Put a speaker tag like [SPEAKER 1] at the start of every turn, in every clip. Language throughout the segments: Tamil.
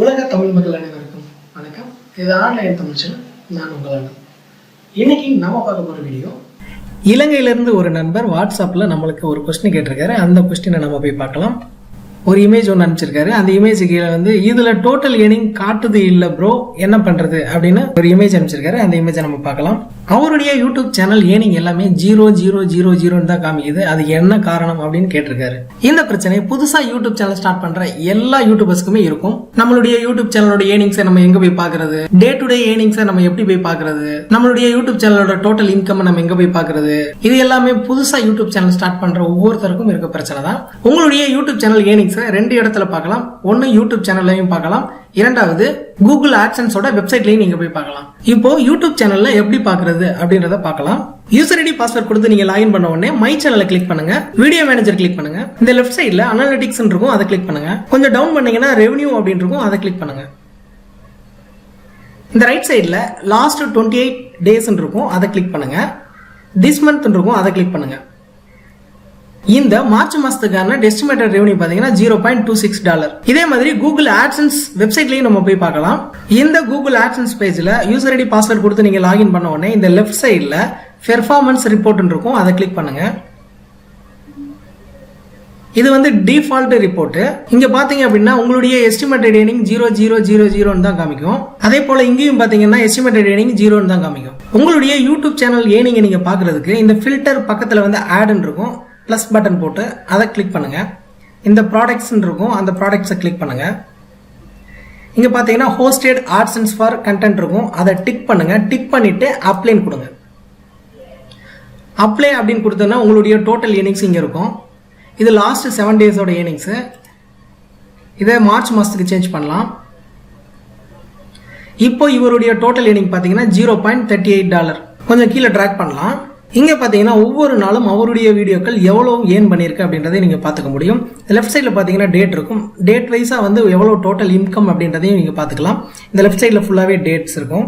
[SPEAKER 1] உலக தமிழ் மக்கள் அனைவருக்கும் வணக்கம். இது ஆன்லைன் தமிழ் நான் உங்கள் இன்னைக்கு நம்ம பார்க்க போகிற வீடியோ இலங்கையிலேருந்து ஒரு நண்பர் வாட்ஸ்அப்பில் நம்மளுக்கு ஒரு கொஸ்டின் கேட்டிருக்காரு. அந்த கொஸ்டினை நம்ம போய் பார்க்கலாம். ஒரு இமேஜ் ஒன்று அனுப்பிச்சிருக்காரு. அந்த இமேஜ் கீழே வந்து இதில் டோட்டல் ஏர்னிங் காட்டுது இல்லை ப்ரோ என்ன பண்ணுறது அப்படின்னு ஒரு இமேஜ் அனுப்பிச்சிருக்காரு. அந்த இமேஜை நம்ம பார்க்கலாம். அவருடைய யூடியூப் சேனல் ஏனிங் எல்லாமே ஜீரோ ஜீரோ ஜீரோ ஜீரோன்னு தான் காமிக்குது. அது என்ன காரணம் அப்படின்னு கேட்டிருக்காரு. இந்த பிரச்சனை புதுசாக யூடியூப் சேனல் ஸ்டார்ட் பண்ணுற எல்லா யூடியூபர்ஸ்க்குமே இருக்கும். நம்மளுடைய யூடியூப் சேனலோட ஏர்னிங்ஸை நம்ம எங்கே போய் பார்க்கறது? டே டு டே ஏர்னிங்ஸை நம்ம எப்படி போய் பார்க்கறது? நம்மளுடைய யூடியூப் சேனலோட டோட்டல் இன்கம் நம்ம எங்கே போய் பார்க்கறது? இது எல்லாமே புதுசாக யூடியூப் சேனல் ஸ்டார்ட் பண்ணுற ஒவ்வொருத்தருக்கும் இருக்க பிரச்சனை தான். உங்களுடைய யூடியூப் சேனல் ஏர்னிங்ஸை ரெண்டு இடத்துல பார்க்கலாம். ஒன்று யூடியூப் சேனல்லையும் பார்க்கலாம். இரண்டாவது கூகுள் ஆட்சன்ஸோட வெப்சைட்லயும் நீங்க போய் பார்க்கலாம். இப்போ யூடியூப் சேனல்ல எப்படி பாக்குறது அப்படின்றத பார்க்கலாம். யூசர் ஐடி பாஸ்வேர்ட் கொடுத்து நீங்க லாகின் பண்ண உடனே மை சேனலை கிளிக் பண்ணுங்க. வீடியோ மேனேஜர் கிளிக் பண்ணுங்க. இந்த லெஃப்ட் சைட்ல அனாலிட்டிக்ஸ் இருக்கும் அதை கிளிக் பண்ணுங்க. கொஞ்சம் டவுன் பண்ணீங்கன்னா ரெவன்யூ அப்படின்னு இருக்கும் அதை கிளிக் பண்ணுங்க. இந்த ரைட் சைடில் லாஸ்ட் டுவெண்ட்டி எயிட் டேஸ் இருக்கும் அதை கிளிக் பண்ணுங்க. திஸ் மந்த் இருக்கும் அதை கிளிக் பண்ணுங்க. இந்த மார்ச் மாசத்துக்கான டெஸ்டிமேட்டட் ரெவன்யூ பாத்தீங்கன்னா zero point two six dollar இதே மாதிரி கூகுள் ஆட்சன்ஸ் வெப்சைட்லயும் நம்ம போய் பார்க்கலாம். இந்த கூகுள் ஆட்சன்ஸ் பேஜ்ல யூசர் ஐடி பாஸ்வேர்ட் கொடுத்து நீங்க லாகின் பண்ண உடனே இந்த லெஃப்ட் சைடில் பெர்ஃபார்மன்ஸ் ரிப்போர்ட் இருக்கும். அதை கிளிக் பண்ணுங்க. இது வந்து டிஃபால்ட் ரிப்போர்ட் இங்க பாத்தீங்க அப்படின்னா உங்களுடைய estimated earning zero zero zero ஜீரோன்னு தான் காமிக்கும். அதே போல இங்கேயும் பாத்தீங்கன்னா எஸ்டிமேட்டட் ஏர்னிங் ஜீரோன்னு தான் காமிக்கும். உங்களுடைய யூடியூப் சேனல் ஏனிங்க நீங்க பாக்குறதுக்கு இந்த ஃபில்டர் பக்கத்துல வந்து ஆட்னு இருக்கும். ப்ளஸ் பட்டன் போட்டு அதை கிளிக் பண்ணுங்கள் இந்த ப்ராடக்ட்ஸ்ன்னு இருக்கும் அந்த ப்ராடக்ட்ஸை கிளிக் பண்ணுங்கள் இங்கே பார்த்தீங்கன்னா ஹோஸ்டட் ஆர்ட்ஸ் ஃபார் கண்டென்ட் இருக்கும். அதை டிக் பண்ணுங்கள் டிக் பண்ணிவிட்டு அப்ளைன் கொடுங்க. அப்ளை அப்படின்னு கொடுத்தோன்னா உங்களுடைய டோட்டல் ஏர்னிங்ஸ் இங்கே இருக்கும். இது லாஸ்ட் செவன் டேஸோட ஏர்னிங்ஸு இதை மார்ச் மாதத்துக்கு சேஞ்ச் பண்ணலாம். இப்போ இவருடைய டோட்டல் ஏர்னிங் பார்த்தீங்கன்னா zero point thirty eight dollar கொஞ்சம் கீழே ட்ராக் பண்ணலாம். இங்கே பார்த்தீங்கன்னா ஒவ்வொரு நாளும் அவருடைய வீடியோக்கள் எவ்வளோ ஏர்ன் பண்ணியிருக்கு அப்படின்றதை நீங்கள் பார்த்துக்க முடியும். லெஃப்ட் சைடில் பார்த்தீங்கன்னா டேட் இருக்கும். டேட் வைஸாக வந்து எவ்வளோ டோட்டல் இன்கம் அப்படின்றதையும் நீங்கள் பார்த்துக்கலாம். இந்த லெஃப்ட் சைடில் ஃபுல்லாகவே டேட்ஸ் இருக்கும்.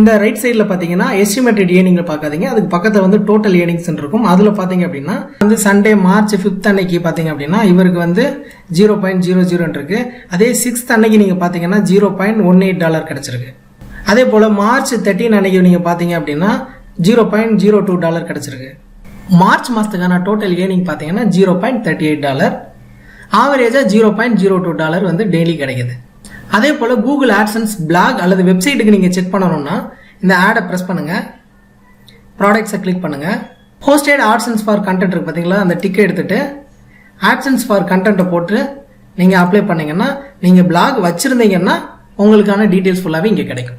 [SPEAKER 1] இந்த ரைட் சைடில் பார்த்தீங்கன்னா எஸ்டிமேட்டட் ஏர்னிங்கில் பார்க்காதீங்க அதுக்கு பக்கத்தில் வந்து டோட்டல் ஏர்னிங்ஸ் இருக்கும். அதில் பார்த்தீங்க அப்படின்னா வந்து சண்டே மார்ச் ஃபிஃப்த் அன்னைக்கு பார்த்தீங்க அப்படின்னா இவருக்கு வந்து ஜீரோ பாயிண்ட் ஜீரோ ஜீரோன்னு இருக்குது அதே சிக்ஸ்த் அன்னைக்கு நீங்கள் பார்த்தீங்கன்னா zero point one eight dollar கிடச்சிருக்கு. அதே போல் மார்ச் தேர்ட்டின் அன்னைக்கு நீங்கள் பார்த்தீங்க அப்படின்னா zero point zero two dollar கிடச்சிருக்கு. மார்ச் மாதத்துக்கான டோட்டல் ஏர்னிங் பார்த்தீங்கன்னா zero point thirty eight dollar. ஆவரேஜாக zero point zero two dollar வந்து டெய்லி கிடைக்குது. அதே போல் கூகுள் ஆட்சன்ஸ் பிளாக் அல்லது வெப்சைட்டுக்கு நீங்கள் செக் பண்ணணும்னா இந்த ஆடை ப்ரெஸ் பண்ணுங்கள் ப்ராடக்ட்ஸை கிளிக் பண்ணுங்கள் ஹோஸ்டட் ஆட்சன்ஸ் ஃபார் கண்டென்ட் இருக்கு பார்த்தீங்களா? அந்த டிக்கெட் எடுத்துகிட்டு ஆட்சன்ஸ் ஃபார் கண்டென்ட்டை போட்டு நீங்கள் அப்ளை பண்ணிங்கன்னா நீங்கள் பிளாக் வச்சுருந்தீங்கன்னா உங்களுக்கான டீட்டெயில்ஸ் ஃபுல்லாகவே இங்கே கிடைக்கும்.